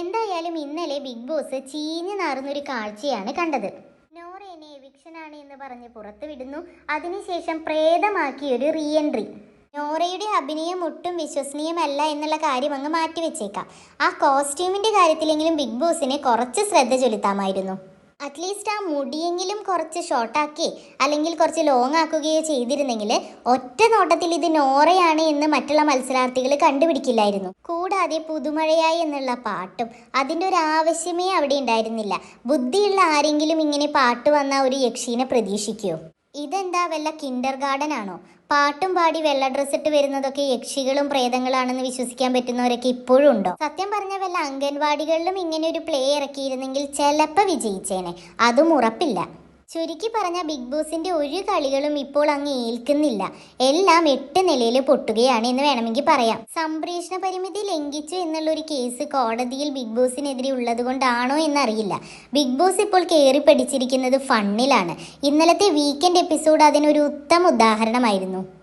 എന്തായാലും ഇന്നലെ big boss ചീഞ്ഞു നാറുന്നൊരു കാഴ്ചയാണ് കണ്ടത്. നോറേനെ എവിക്ഷനാണ് എന്ന് പറഞ്ഞ് പുറത്തുവിടുന്നു. അതിനുശേഷം പ്രേതമാക്കിയൊരു റീ എൻട്രി നോറയുടെ അഭിനയം ഒട്ടും വിശ്വസനീയമല്ല എന്നുള്ള കാര്യം അങ്ങ് മാറ്റിവെച്ചേക്കാം. ആ കോസ്റ്റ്യൂമിന്റെ കാര്യത്തിലെങ്കിലും ബിഗ് ബോസിനെ കുറച്ച് ശ്രദ്ധ ചെലുത്താമായിരുന്നു. അറ്റ്ലീസ്റ്റ് ആ മുടിയെങ്കിലും കുറച്ച് ഷോർട്ടാക്കി അല്ലെങ്കിൽ കുറച്ച് ലോങ് ആക്കുകയോ ചെയ്തിരുന്നെങ്കിൽ ഒറ്റ നോട്ടത്തിൽ ഇത് നോറയാണ് എന്ന് മറ്റുള്ള മത്സരാർത്ഥികൾ കണ്ടുപിടിക്കില്ലായിരുന്നു. കൂടാതെ പുതുമഴയായി എന്നുള്ള പാട്ടും അതിന്റെ ഒരു ആവശ്യമേ അവിടെ ഉണ്ടായിരുന്നില്ല. ബുദ്ധിയുള്ള ആരെങ്കിലും ഇങ്ങനെ പാട്ട് വന്ന ഒരു യക്ഷീനെ പ്രതീക്ഷിക്കുമോ ഇതെന്താ വല്ല കിൻഡർ ഗാർഡൻ ആണോ പാട്ടും പാടി വെള്ള ഡ്രസ് ഇട്ട് വരുന്നതൊക്കെ യക്ഷികളും പ്രേതങ്ങളാണെന്ന് വിശ്വസിക്കാൻ പറ്റുന്നവരൊക്കെ ഇപ്പോഴും ഉണ്ടോ? സത്യം പറഞ്ഞ വല്ല അംഗൻവാടികളിലും ഇങ്ങനെ ഒരു പ്ലേ ഇറക്കിയിരുന്നെങ്കിൽ ചിലപ്പോൾ വിജയിച്ചേനെ. അതും ഉറപ്പില്ല. ചുരുക്കി പറഞ്ഞ ബിഗ് ബോസിന്റെ ഒരു കളികളും ഇപ്പോൾ അങ്ങ് ഏൽക്കുന്നില്ല. എല്ലാം എട്ട് നിലയിൽ പൊട്ടുകയാണ് എന്ന് വേണമെങ്കിൽ പറയാം. സംപ്രേഷണ പരിമിതി ലംഘിച്ചു എന്നുള്ള ഒരു കേസ് കോടതിയിൽ ബിഗ് ബോസിനെതിരെ ഉള്ളത് കൊണ്ടാണോ എന്നറിയില്ല. ബിഗ് ബോസ് ഇപ്പോൾ കയറി പഠിച്ചിരിക്കുന്നത് ഫണ്ണിലാണ്. ഇന്നലത്തെ വീക്കെൻഡ് എപ്പിസോഡ് അതിനൊരു ഉത്തമ ഉദാഹരണമായിരുന്നു.